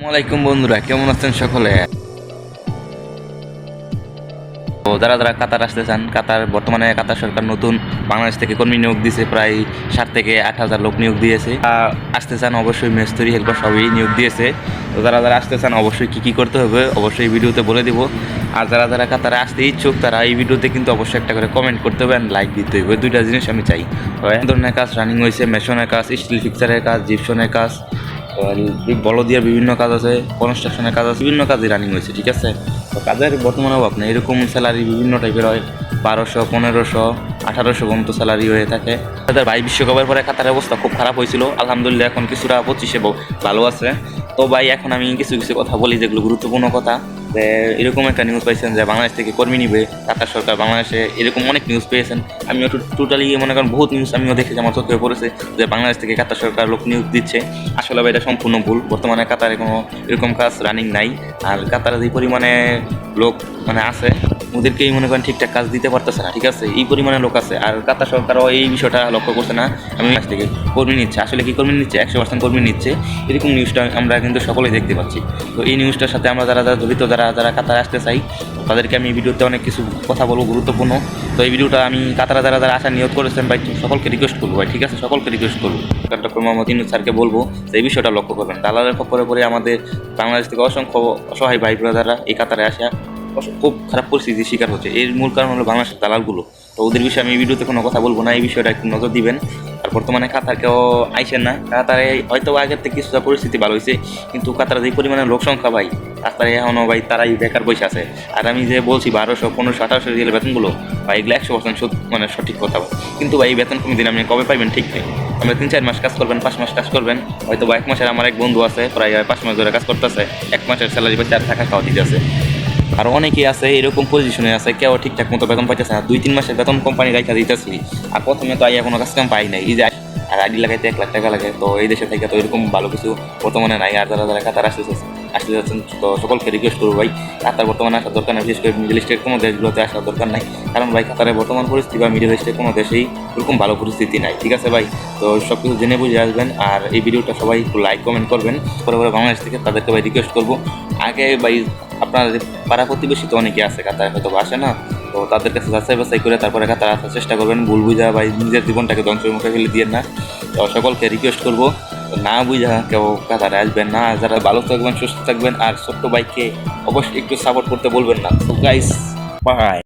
আসসালামাইকুম বন্ধুরা, কেমন আছেন সকলে? যারা যারা কাতার আসতে চান, কাতার বর্তমানে কাতার সরকার নতুন বাংলাদেশ থেকে কর্মী নিয়োগ দিয়েছে, প্রায় সাত থেকে আট হাজার লোক নিয়োগ দিয়েছে। আসতে চান অবশ্যই মেস্তরি হেল্পার সবই নিয়োগ দিয়েছে। তো যারা যারা আসতে চান অবশ্যই কী কী করতে হবে, অবশ্যই ভিডিওতে বলে দিব। আর যারা যারা কাতারে আসতে ইচ্ছুক, তারা এই ভিডিওতে কিন্তু অবশ্যই একটা করে কমেন্ট করতে হবে লাইক দিতে হবে। দুইটা জিনিস আমি চাই। ধরনের কাজ রানিং হয়েছে মেশনের কাজ স্টিল ফিক্সারের কাজ জিপসনের কাজ বলো দিয়ে বিভিন্ন কাজ আছে কনস্ট্রাকশনের কাজ আছে, বিভিন্ন কাজে রানিং হয়েছে, ঠিক আছে? তো কাজের বর্তমানে অভাব নেই, এরকম স্যালারি বিভিন্ন টাইপের হয়, বারোশো, পনেরোশো, আঠারোশো পর্যন্ত স্যালারি হয়ে থাকে। তাদের ভাই বিশ্বকাপের পরে কাতারের অবস্থা খুব খারাপ হয়েছিল, আলহামদুলিল্লাহ এখন কিছুটা পঁচিশে ভালো আছে। তো ভাই, এখন আমি কিছু কিছু কথা বলি যেগুলো গুরুত্বপূর্ণ কথা। যে এরকম একটা নিউজ পাইছেন যে বাংলাদেশ থেকে কর্মী নিবে কাতার সরকার বাংলাদেশে এরকম অনেক নিউজ পেয়েছেন। আমিও টোটালি মনে করেন বহুত নিউজ আমিও দেখেছি, আমার চোখে পড়েছে যে বাংলাদেশ থেকে কাতার সরকার লোক নিউজ দিচ্ছে। আসলে এটা সম্পূর্ণ ভুল। বর্তমানে কাতারে কোনো এরকম কাজ রানিং নাই। আর কাতারে যে পরিমাণে লোক মানে আছে। ওদেরকেই মনে করেন ঠিকঠাক কাজ দিতে পারতেছে না, ঠিক আছে? এই পরিমাণে লোক আছে। আর কাতার সরকারও এই বিষয়টা লক্ষ্য করছে না। আমি কাছ থেকে কর্মী নিচ্ছে। আসলে কি কর্মী নিচ্ছে? একশো পার্সেন্ট কর্মী নিচ্ছে। এরকম নিউজটা আমরা কিন্তু সকলেই দেখতে পাচ্ছি। তো এই নিউজটার সাথে আমরা যারা যারা জড়িত, যারা যারা কাতারে আসতে চাই, তাদেরকে আমি ভিডিওতে অনেক কিছু কথা বলব, গুরুত্বপূর্ণ। তো এই ভিডিওটা আমি কাতারা যারা যারা আসার নিয়োগ করেছেন, ভাই সকলকে রিকোয়েস্ট করব, ভাই, ঠিক আছে? সকলকে রিকোয়েস্ট করব। ডক্টর মোহাম্মদ ইনুজ স্যারকে বলব যে, এই বিষয়টা লক্ষ্য করবেন। দালালের পরে পরে আমাদের বাংলাদেশ থেকে অসংখ্য অসহায় ভাই ব্রাদাররা এই কাতারে আসা। খুব খারাপ পরিস্থিতির শিকার হচ্ছে। এর মূল কারণ হলো বাংলাদেশের দালালগুলো। তো ওদের বিষয়ে আমি ভিডিওতে কোনো কথা বলব না, এই বিষয়টা একটু নজর দিবেন। আর বর্তমানে কাতার কেউ আইসেন না। কাতারে হয়তো আগের থেকে কিছুটা পরিস্থিতি ভালো হয়েছে, কিন্তু কাতারে যে পরিমাণে লোক সংখ্যা ভাই, কাতারে এখনও ভাই তারাই বেকার বসে আছে। আর আমি যে বলছি বারোশো, পনেরোশো, আঠারোশো রিয়েল বেতনগুলো, ভাই এগুলো একশো পার্সেন্ট মানে সঠিক কথা কিন্তু ভাই এই বেতন কমে দিন আপনি কবে পাইবেন ঠিক নেই। আমরা তিন চার মাস কাজ করবেন, পাঁচ মাস কাজ করবেন। হয়তো বা এক মাসের আমার এক বন্ধু আছে, প্রায় পাঁচ মাস ধরে কাজ করতেছে। এক মাসের স্যালারি বা চার টাকা খাওয়া দিতে আছে আর অনেকেই আছে, এরকম পজিশনে আছে, কেউ ঠিকঠাক মতো বেতন পাইতেছে না। দুই, তিন মাসের বেতন কোম্পানি রাখা দিতেছি। আর প্রথমে তো আইয়া কোনো কাজ কাম পাই নাই। এই যে আর আইডি লাগাইতে এক লাখ টাকা লাগে। তো এই দেশে থেকে তো এরকম ভালো কিছু বর্তমানে নাই। আর যারা যারা কাতার আসতে আসতে যাচ্ছেন, তো সকলকে রিকোয়েস্ট করব ভাই। কাতার বর্তমানে আসার দরকার নাই। বিশেষ করে মিডল ইস্টের কোনো দেশগুলোতে আসার দরকার নাই। কারণ ভাই কাতারের বর্তমান পরিস্থিতি বা মিডল ইস্টের কোনো দেশেই এরকম ভালো পরিস্থিতি নাই। ঠিক আছে ভাই? তো সব কিছু জেনে বুঝে আসবেন। আর এই ভিডিওটা সবাই একটু লাইক কমেন্ট করবেন। পরে পরে বাংলাদেশ থেকে তাদেরকে ভাই রিকোয়েস্ট করব। আগে ভাই আপনার পাড়া প্রতিবেশী তো অনেকে আছে, কাতারে হয়তো আসে না। তো তাদের কাছে যাচাই বাছাই করে তারপরে কাতার আসার চেষ্টা করবেন, ভুল বুঝা বা নিজের জীবনটাকে ধ্বংসের মুখে ফেলে দিয়ে না। তো সকলকে রিকোয়েস্ট করব, না বুঝা কেউ কাতারে আসবেন না, যারা ভালো থাকবেন, সুস্থ থাকবেন, আর ছোট্ট বাইককে অবশ্যই একটু সাপোর্ট করতে বলবেন না। তো গাইস বাই